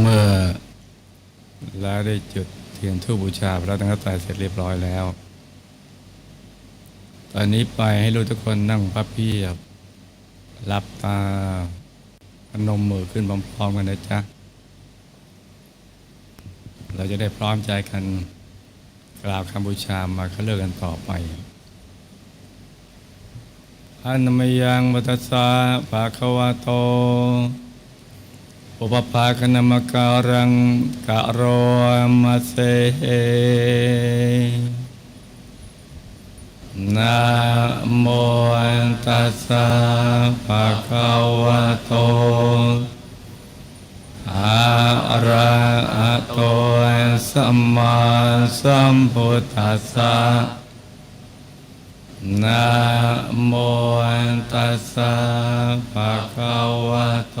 เมื่อเราได้จุดเทียนทูปบูชาพระรัตนตรัยเสร็จเรียบร้อยแล้ว ตอนนี้ไปให้รู้ทุกคนนั่งพับเพียบหลับตาพนมมือขึ้นพร้อมๆกันนะจ๊ะ เราจะได้พร้อมใจกันกล่าวคำบูชามาเขาเลิกกันต่อไปอันมยังมัตสสะภะควะโต อุปภาคณมการังกะโรมาเซนะโมตัสสะภะคะวะโตอะระหะโตสัมมาสัมพุทธัสสะนะโมตัสสะภะคะวะโต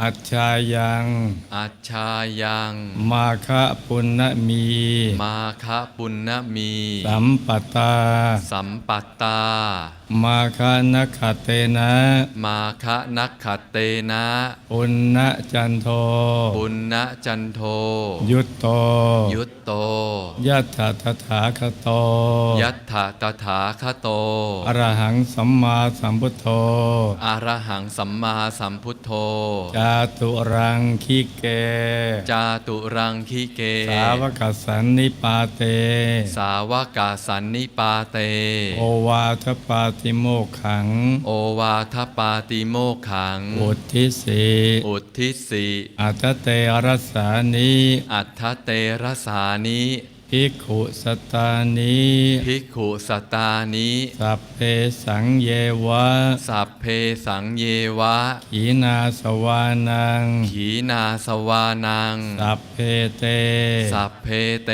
อัจฉายังอัจฉายัง มาคะปุณณมี มาคะปุณณมี สัมปตา สัมปัตตา มาคะนักขเตนะ มาคะนักขเตนะปุณณจันโทปุณณจันโท ยุตโต ยุตโต ยัตถตถาคโต ยัตถะตถาคโต อรหังสัมมาสัมพุทโธ อรหังสัมมาสัมพุทโธจาตุรังคิเก จาตุรังคิเก สาวกสันนิปาเต สาวกาสันนิปาเต โอวาทปาติโมกขัง โอวาทปาติโมกขัง อุทิสีอุทิสิอัตเตรสานิอัทธเตระสานิ ภิกขุสตานิภิกขุสตานิสัพเพสังเยวะ สัพเพสังเยวะ ขีนาสวานัง ขีนาสวานัง สัพเพเต สัพเพเต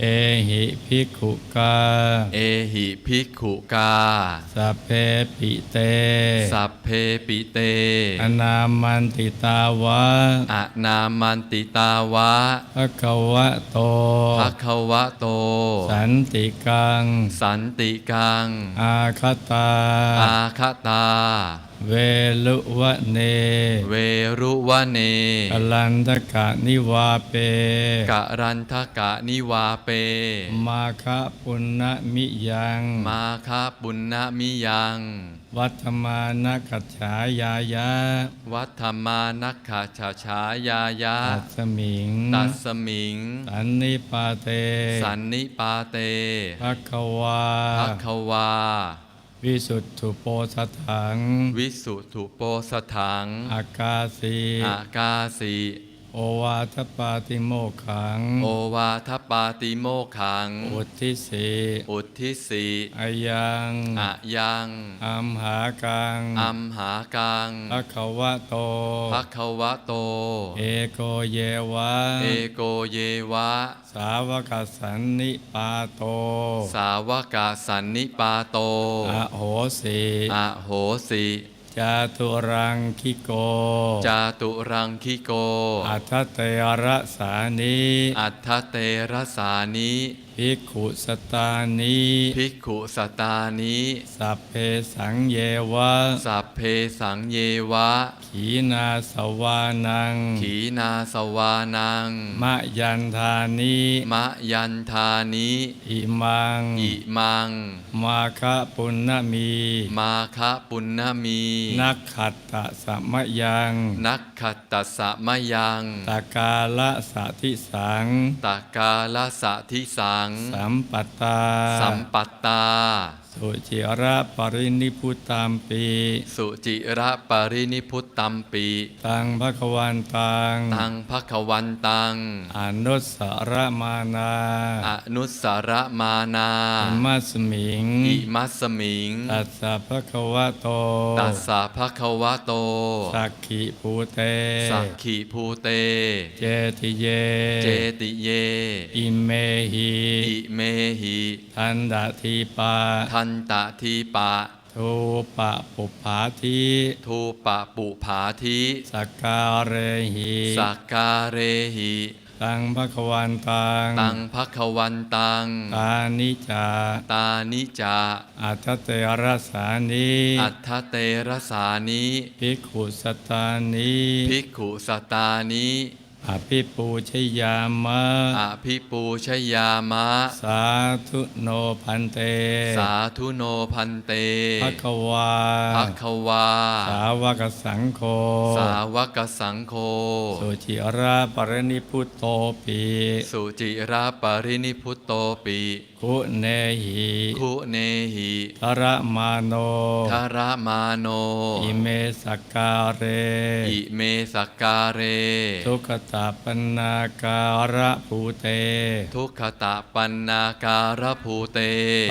เอหิภิกขุกา เอหิภิกขุกา สัพเพปิเต สัพเพปิเต อนามันติตาวะอะนามันติตาวะภะคะวะโตภะคะวะโต สันติกัง สันติกัง อาคตา อาคตา เวลุวะเน เวรุวะเนกลันทกะนิวาเปกะรันทกะนิวาเป มาคะปุณณมิยัง มาคาปุณณมิยัง วัฒมานะกัจฉายายะ วัฒมานักขาชาชายายะ ตัสมิง ตัสมิง สันนิปาเต สันนิปาเตภะคะวาภควา วิสุทธุโปสถัง วิสุทุโปสถัง อากาสีอากาสิ โอวาทปาติโมกขัง โอวาทปาติโมกขัง อุทิสีอุทิสิอายังอะยังอัมหากังอัมหากังภะคะวะโตภควะโต เอโกเยวะ เอโกเยวะ สาวกสันนิปาโต สาวกาสันนิปาโต อโหสีอโหสิ จาตุรังคิโก จาตุรังคิโก อัทเตระสานิอัทธเตระสานิ ภิกขุสตานิภิกขุสตานิสัพเพสังเยวะ สัพเพสังเยวะ ขีนาสวานัง ขีนาสวานัง มะยันธานิมะยันทานิอิมัง อิมัง มาคะปุณณมี มาคะปุณณมี นักขัตตะสมะยัง นักขัตตสะมะยัง ตากาละสะทิสัง ตากาลสะทิสังง สัมปัตตา สัมปัตตา สสุจิระปรินิพุตามปี สุจิระปรินิพุตตัมปีตังภควันตัง ตังภควันตัง อนุสสระมานาอนุสสระมานาอิมัสมิงอิมัสสมิง ตัสสะภะคะวะโต ตัสสะภะคะวะโต สักขิภูเต สักขิภูเต เจติเย เจติเย อิเมหิ อิเมหิ ทันดาทีปาทันตะทีปะทูปะปุปผาทิทูปะปุผาธิสักการเรหิสักการเรหิตังภควันตัง ตังภควันตัง ตานิจา ตานิจา อัตเตรสานิ อัฏฐเตระสานิ ภิกขุสตานิ ภิกขุสตานิ อภิปูชยามะ อภิปูชยามะ สาธุโนพันเต สาธุโนพันเตภควาภควา สาวกสังโฆ สาวกสังโฆ สุจิราปรินิพุตโตปีสุจิราปรินิพุตโตปิคุเนหิคุเนหิทระมาโนทาระมาโน อิเมสกการเร อิเมสกการเรทุกขตาปนาการะภูเต ทุกขตะปันนาการภูเต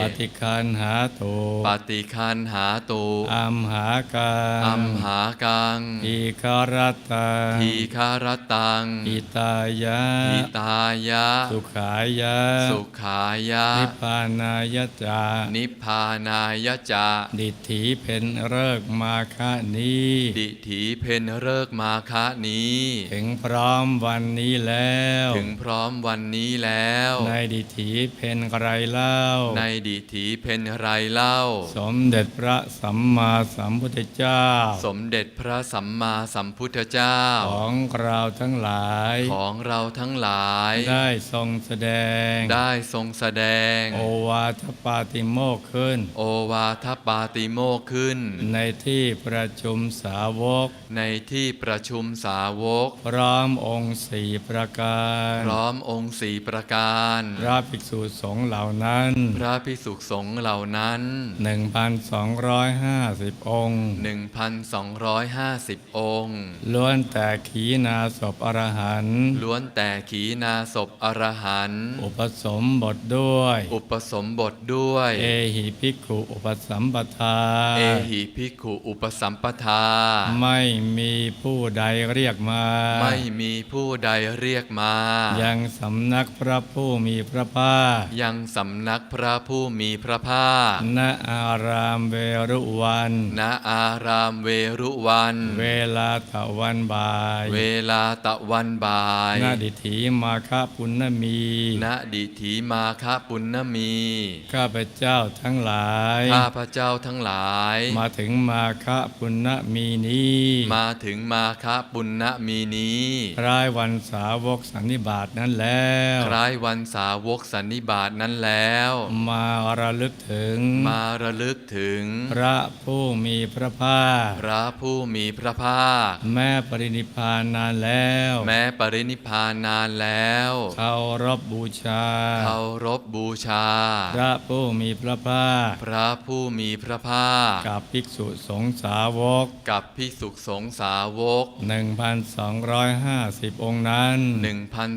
ปฏิคันหาตุปฏิคันหาตุอัมหากังอัมหากังอีคารตังทีคารตังอิตายะอิตายะ สุขายะ สุขายะ นิพพานายะจา นิพพานายจา ดิถีเป็นเริกษ์มาคะนี้ ดิถีเพนเริกมาคะนี้ ถึงพร้อมวันนี้แล้ว ถึงพร้อมวันนี้แล้ว ในดิถีเป็นไรเล่า ในดิถีเพนไรเล่า สมเด็จพระสัมมาสัมพุทธเจ้า สมเด็จพระสัมมาสัมพุทธเจ้า ของเราทั้งหลาย ของเราทั้งหลาย ได้ทรงแสดง ได้ทรงแสดง โอวาทปาติโมกข์ขึ้น โอวาทปาติโมกข์ขึ้น ในที่ประชุมสาวก ในที่ประชุมสาวก พร้อมองค์สี่ประการ พร้อมองค์สี่ประการ พระภิกษุสงฆ์เหล่านั้น พระพิสุสงฆ์เหล่านั้น 1,250 องค์ 1,250 องค์ ล้วนแต่ขีนาศพอรหันต์ล้วนแต่ขีนาศพอรหันต์อุปสมบทด้วย อุปสมบทด้วย เอหิภิกขุอุปสัมปทา เอหิภิกขุอุปสัมปทา ไม่มีผู้ใดเรียกมา ไม่มีผู้ใดเรียกมา ยังสำนักพระผู้มีพระภาคยังสำนักพระผู้มีพระภาคณอารามเวรุวันณอารามเวรุวัน เวลาตะวันบ่าย เวลาตะวันบ่ายณดิถีมาคปุณณมีณดิถีมาคะปุณณมี ข้าพเจ้าทั้งหลาย ข้าพระเจ้าทั้งหลาย มาถึงมาคปุณณมีนี้ มาถึงมาคะปุณณมีนี้คล้ายวันสาวกสันนิบาตนั้นแล้ว คล้ายวันสาวกสันนิบาตนั้นแล้ว มาระลึกถึง มาระลึกถึง พระผู้มีพระภาค พระผู้มีพระภาค แม่ปรินิพพานนานแล้ว แม้ปรินิพพานนานแล้วเคารพบูชาเคารพบูชา พระผู้มีพระภาค พระผู้มีพระภาค กับภิกษุสงฆ์สาวก กับพิสุสงฆ์สาวก 1,250องค์นั้น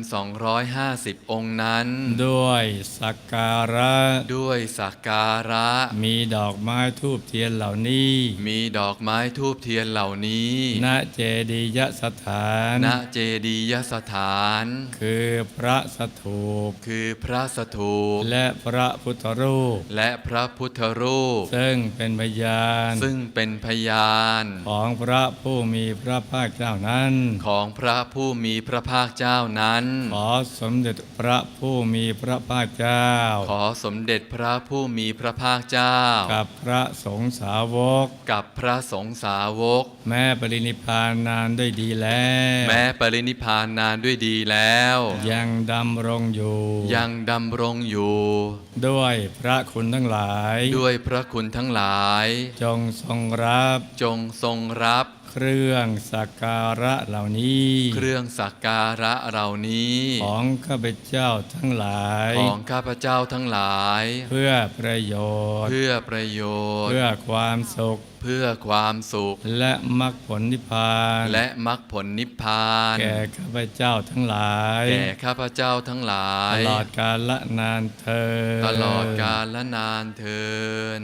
1,250 องค์นั้น ด้วยสักการะ ด้วยสักการะ มีดอกไม้ทูบเทียนเหล่านี้ มีดอกไม้ทูบเทียนเหล่านี้ณเจดียสถานณเจดียสถาน คือพระสถูป คือพระสถูป และพระพุทธรูป และพระพุทธรูป ซึ่งเป็นพยาน ซึ่งเป็นพยาน ของพระผู้มีพระภาคเจ้านั้น ของพระผู้มีพระภาคเจ้านั้น ขอสมเด็จพระผู้มีพระภาคเจ้า ขอสมเด็จพระผู้มีพระภาคเจ้า กับพระสงฆ์สาวก กับพระสงฆ์สาวก แม้ปรินิพพานนานด้วยดีแล้ว แม้ปรินิพพานนานด้วยดีแล้ว ยังดำรงอยู่ ยังดำรงอยู่ ด้วยพระคุณทั้งหลาย ด้วยพระคุณทั้งหลาย จงทรงรับ จงทรงรับ เครื่องสักการะเหล่านี้ เครื่องสักการะเหล่านี้ ของข้าพเจ้าทั้งหลาย ของข้าพเจ้าทั้งหลาย เพื่อประโยชน์ เพื่อประโยชน์ เพื่อความสุข เพื่อความสุข และมรรคผลนิพพาน และมรรคผลนิพพาน แก่ข้าพเจ้าทั้งหลาย แก่ข้าพเจ้าทั้งหลาตยลอดกาลละนานเธอญตลอดกาลและนานเทิน